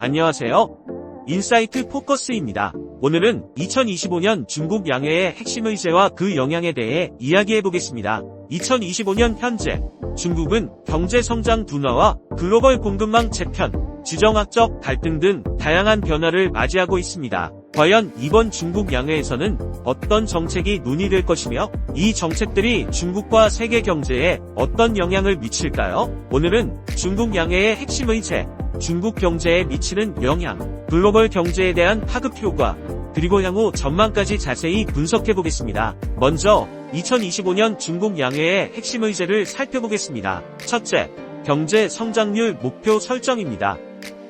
안녕하세요. 인사이트 포커스입니다. 오늘은 2025년 중국 양해의 핵심 의제와 그 영향에 대해 이야기해 보겠습니다. 2025년 현재 중국은 경제 성장 둔화와 글로벌 공급망 재편, 지정학적 갈등 등 다양한 변화를 맞이하고 있습니다. 과연 이번 중국 양회에서는 어떤 정책이 논의될 것이며 이 정책들이 중국과 세계 경제에 어떤 영향을 미칠까요? 오늘은 중국 양회의 핵심 의제, 중국 경제에 미치는 영향, 글로벌 경제에 대한 파급 효과, 그리고 향후 전망까지 자세히 분석해 보겠습니다. 먼저 2025년 중국 양회의 핵심 의제를 살펴보겠습니다. 첫째, 경제 성장률 목표 설정입니다.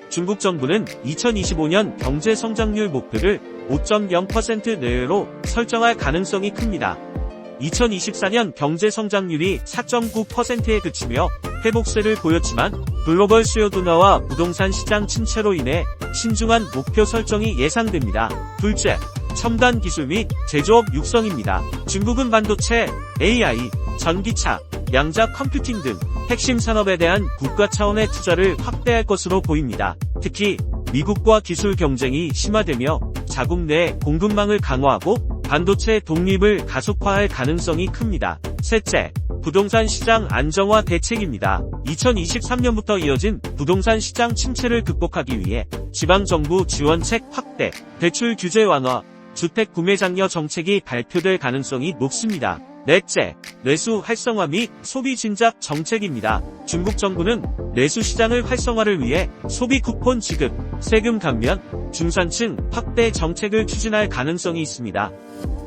중국 정부는 2025년 경제 성장률 목표를 5.0% 내외로 설정할 가능성이 큽니다. 2024년 경제 성장률이 4.9%에 그치며 회복세를 보였지만 글로벌 수요 둔화와 부동산 시장 침체로 인해 신중한 목표 설정이 예상됩니다. 둘째, 첨단 기술 및 제조업 육성입니다. 중국은 반도체, AI, 전기차, 양자 컴퓨팅 등 핵심 산업에 대한 국가 차원의 투자를 확대할 것으로 보입니다. 특히 미국과 기술 경쟁이 심화되며 자국 내 공급망을 강화하고 반도체 독립을 가속화할 가능성이 큽니다. 셋째, 부동산 시장 안정화 대책입니다. 2023년부터 이어진 부동산 시장 침체를 극복하기 위해 지방정부 지원책 확대, 대출 규제 완화, 주택 구매 장려 정책이 발표될 가능성이 높습니다. 넷째, 내수 활성화 및 소비 진작 정책입니다. 중국 정부는 내수 시장을 활성화를 위해 소비 쿠폰 지급, 세금 감면, 중산층 확대 정책을 추진할 가능성이 있습니다.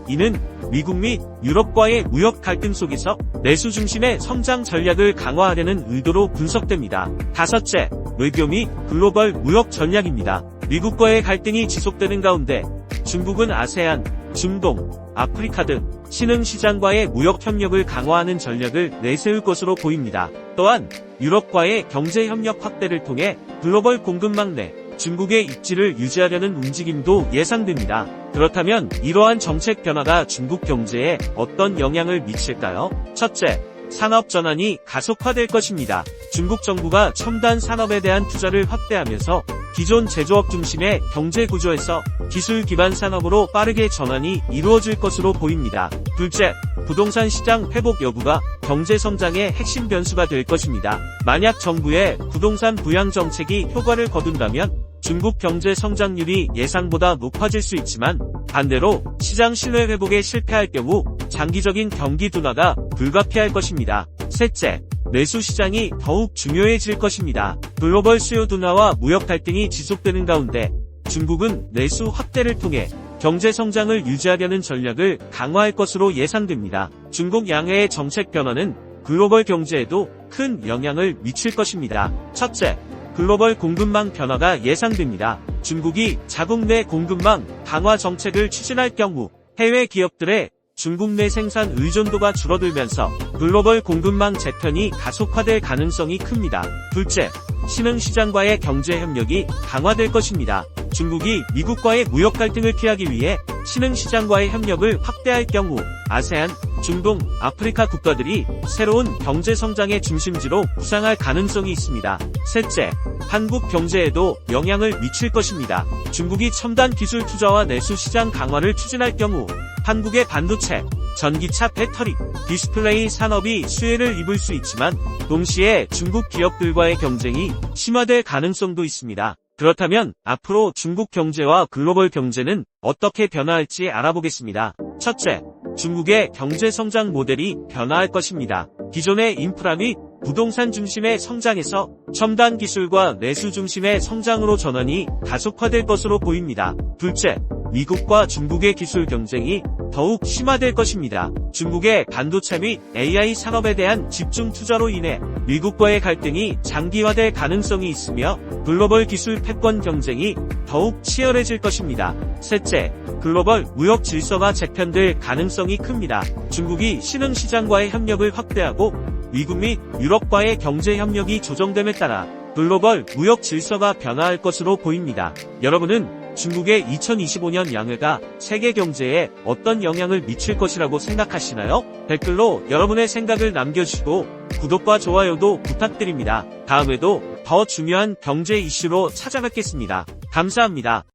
이는 미국 및 유럽과의 무역 갈등 속에서 내수 중심의 성장 전략을 강화하려는 의도로 분석됩니다. 다섯째, 외교 및 글로벌 무역 전략입니다. 미국과의 갈등이 지속되는 가운데 중국은 아세안, 중동, 아프리카 등 신흥 시장과의 무역 협력을 강화하는 전략을 내세울 것으로 보입니다. 또한 유럽과의 경제 협력 확대를 통해 글로벌 공급망 내 중국의 입지를 유지하려는 움직임도 예상됩니다. 그렇다면 이러한 정책 변화가 중국 경제에 어떤 영향을 미칠까요? 첫째, 산업 전환이 가속화될 것입니다. 중국 정부가 첨단 산업에 대한 투자를 확대하면서 기존 제조업 중심의 경제 구조에서 기술 기반 산업으로 빠르게 전환이 이루어질 것으로 보입니다. 둘째, 부동산 시장 회복 여부가 경제 성장의 핵심 변수가 될 것입니다. 만약 정부의 부동산 부양 정책이 효과를 거둔다면 중국 경제 성장률이 예상보다 높아질 수 있지만 반대로 시장 신뢰 회복에 실패할 경우 장기적인 경기 둔화가 불가피할 것입니다. 셋째, 내수 시장이 더욱 중요해질 것입니다. 글로벌 수요 둔화와 무역 갈등이 지속되는 가운데 중국은 내수 확대를 통해 경제 성장을 유지하려는 전략을 강화할 것으로 예상됩니다. 중국 양해의 정책 변화는 글로벌 경제에도 큰 영향을 미칠 것입니다. 첫째, 글로벌 공급망 변화가 예상됩니다. 중국이 자국 내 공급망 강화 정책을 추진할 경우 해외 기업들의 중국 내 생산 의존도가 줄어들면서 글로벌 공급망 재편이 가속화될 가능성이 큽니다. 둘째, 신흥 시장과의 경제 협력이 강화될 것입니다. 중국이 미국과의 무역 갈등을 피하기 위해 신흥 시장과의 협력을 확대할 경우 아세안, 중동, 아프리카 국가들이 새로운 경제 성장의 중심지로 부상할 가능성이 있습니다. 셋째, 한국 경제에도 영향을 미칠 것입니다. 중국이 첨단 기술 투자와 내수 시장 강화를 추진할 경우 한국의 반도체, 전기차 배터리, 디스플레이 산업이 수혜를 입을 수 있지만 동시에 중국 기업들과의 경쟁이 심화될 가능성도 있습니다. 그렇다면 앞으로 중국 경제와 글로벌 경제는 어떻게 변화할지 알아보겠습니다. 첫째, 중국의 경제 성장 모델이 변화할 것입니다. 기존의 인프라 및 부동산 중심의 성장에서 첨단 기술과 내수 중심의 성장으로 전환이 가속화될 것으로 보입니다. 둘째, 미국과 중국의 기술 경쟁이 더욱 심화될 것입니다. 중국의 반도체 및 AI 산업에 대한 집중 투자로 인해 미국과의 갈등이 장기화될 가능성이 있으며 글로벌 기술 패권 경쟁이 더욱 치열해질 것입니다. 셋째, 글로벌 무역 질서가 재편될 가능성이 큽니다. 중국이 신흥 시장과의 협력을 확대하고 미국 및 유럽과의 경제 협력이 조정됨에 따라 글로벌 무역 질서가 변화할 것으로 보입니다. 여러분은 중국의 2025년 양회가 세계 경제에 어떤 영향을 미칠 것이라고 생각하시나요? 댓글로 여러분의 생각을 남겨주시고 구독과 좋아요도 부탁드립니다. 다음에도 더더 중요한 경제 이슈로 찾아뵙겠습니다. 감사합니다.